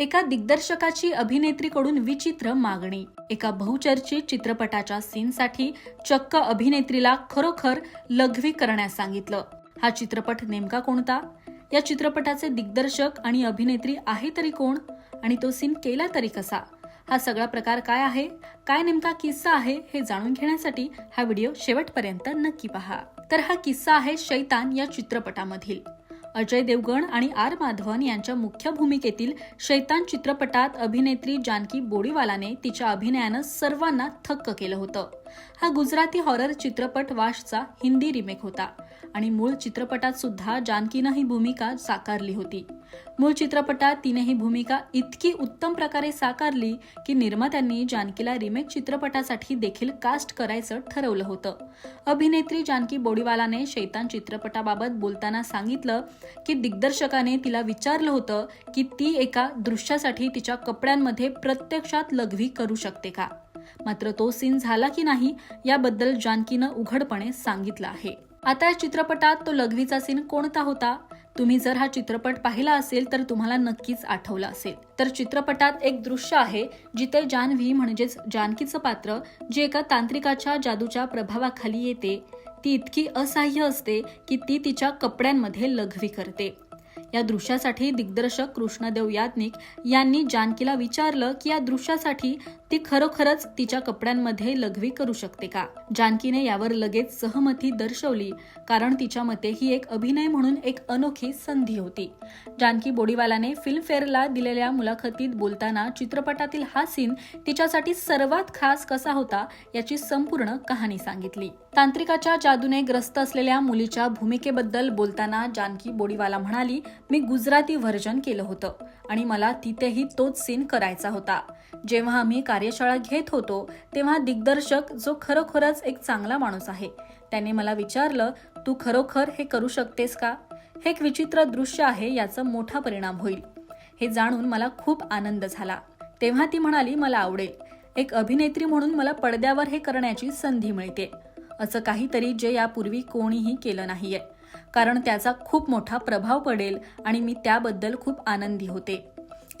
एका दिग्दर्शकाची अभिनेत्रीकडून विचित्र मागणी. एका बहुचर्चित चित्रपटाच्या सीनसाठी चक्क अभिनेत्रीला खरोखर लघवी करण्यास सांगितलं. हा चित्रपट नेमका कोणता? या चित्रपटाचे दिग्दर्शक आणि अभिनेत्री आहे तरी कोण? आणि तो सीन केला तरी कसा? हा सगळा प्रकार काय आहे? काय नेमका किस्सा आहे हे जाणून घेण्यासाठी हा व्हिडिओ शेवटपर्यंत नक्की पहा. तर हा किस्सा आहे शैतान या चित्रपटामधील. अजय देवगण आणि आर माधवन यांच्या मुख्य भूमिकेतील शैतान चित्रपटात अभिनेत्री जानकी बोडीवालाने तिच्या अभिनयानं सर्वांना थक्क केलं होतं. हा गुजराती हॉरर चित्रपट वाशचा हिंदी रिमेक होता. आणि मूळ चित्रपटात सुद्धा जानकीनं ही भूमिका साकारली होती. मूळ चित्रपटात तिने ही भूमिका इतकी उत्तम प्रकारे साकारली की निर्मात्यांनी जानकीला रिमेक चित्रपटासाठी देखील कास्ट करायचं ठरवलं होतं. अभिनेत्री जानकी बोडीवालाने शैतान चित्रपटाबाबत बोलताना सांगितलं की दिग्दर्शकाने तिला विचारलं होतं की ती एका दृश्यासाठी तिच्या कपड्यांमध्ये प्रत्यक्षात लघवी करू शकते का? मात्र तो सीन झाला की नाही याबद्दल जानकीनं उघडपणे सांगितलं आहे. आता या चित्रपटात तो लघवीचा सीन कोणता होता? तुम्ही जर हा चित्रपट पाहिला असेल तर तुम्हाला नक्कीच आठवलं असेल. तर चित्रपटात एक दृश्य आहे जिथे जानव्ही म्हणजेच जानकीचं पात्र जे एका तांत्रिकाच्या जादूच्या प्रभावाखाली येते ती इतकी असहाय्य असते की ती तिच्या कपड्यांमध्ये लघवी करते. या दृश्यासाठी दिग्दर्शक कृष्णदेव याज्ञिक यांनी जानकीला विचारलं की या दृश्यासाठी ती खरोखरच तिच्या कपड्यांमध्ये लघवी करू शकते का? जानकीने यावर लगेच सहमती दर्शवली कारण तिच्या मते ही एक अभिनय म्हणून एक अनोखी संधी होती. जानकी बोडीवालाने फिल्मफेअरला दिलेल्या मुलाखतीत बोलताना चित्रपटातील हा सीन तिच्यासाठी सर्वात खास कसा होता याची संपूर्ण कहाणी सांगितली. तांत्रिकाच्या जादूने ग्रस्त असलेल्या मुलीच्या भूमिकेबद्दल बोलताना जानकी बोडीवाला म्हणाली मी गुजराती व्हर्जन केलं होतं आणि मला तिथेही तोच सीन करायचा होता. जेव्हा आम्ही कार्यशाळा घेत होतो तेव्हा दिग्दर्शक जो खरोखरच एक चांगला माणूस आहे त्याने मला विचारलं तू खरोखर हे करू शकतेस का? हे एक विचित्र दृश्य आहे याचा मोठा परिणाम होईल. हे जाणून मला खूप आनंद झाला. तेव्हा ती म्हणाली मला आवडेल. एक अभिनेत्री म्हणून मला पडद्यावर हे करण्याची संधी मिळते. असं काहीतरी जे यापूर्वी कोणीही केलं नाहीये. कारण त्याचा खूप मोठा प्रभाव पडेल आणि मी त्याबद्दल खूप आनंदी होते.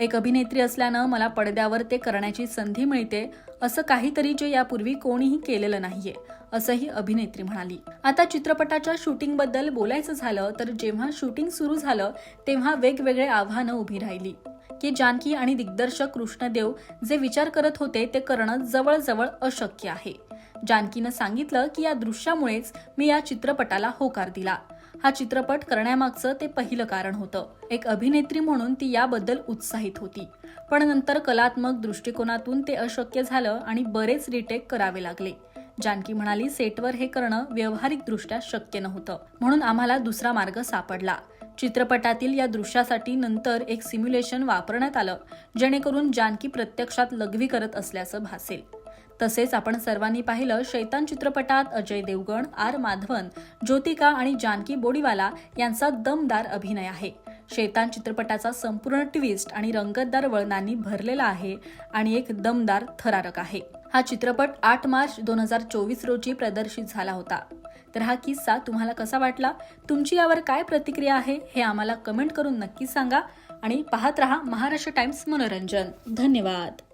एक अभिनेत्री असल्यानं मला पडद्यावर ते करण्याची संधी मिळते असं काहीतरी जे यापूर्वी कोणीही केलेलं नाहीये असंही अभिनेत्री म्हणाली. आता चित्रपटाच्या शूटिंगबद्दल बोलायचं झालं तर जेव्हा शूटिंग सुरू झालं तेव्हा वेगवेगळे आव्हानं उभी राहिली. की जानकी आणि दिग्दर्शक कृष्णदेव जे विचार करत होते ते करणं जवळजवळ अशक्य आहे. जानकीनं सांगितलं की या दृश्यामुळेच मी या चित्रपटाला होकार दिला. हा चित्रपट करण्यामागचं ते पहिलं कारण होतं. एक अभिनेत्री म्हणून ती याबद्दल उत्साहित होती. पण नंतर कलात्मक दृष्टिकोनातून ते अशक्य झालं आणि बरेच रिटेक करावे लागले. जानकी म्हणाली सेटवर हे करणं व्यावहारिकदृष्ट्या शक्य नव्हतं. म्हणून आम्हाला दुसरा मार्ग सापडला. चित्रपटातील या दृश्यासाठी नंतर एक सिम्युलेशन वापरण्यात आलं जेणेकरून जानकी प्रत्यक्षात लघवी करत असल्याचं भासेल. तसेच आपण सर्वांनी पाहिलं शैतान चित्रपटात अजय देवगण आर माधवन ज्योतिका आणि जानकी बोडीवाला यांचा दमदार अभिनय आहे. शैतान चित्रपटाचा संपूर्ण ट्विस्ट आणि रंगतदार वळणांनी भरलेला आहे आणि एक दमदार थरारक आहे. हा चित्रपट आठ मार्च दोन हजार चोवीस रोजी प्रदर्शित झाला होता. तर हा किस्सा तुम्हाला कसा वाटला? तुमची यावर काय प्रतिक्रिया आहे? हे आम्हाला कमेंट करून नक्की सांगा आणि पाहत रहा महाराष्ट्र टाइम्स मनोरंजन. धन्यवाद.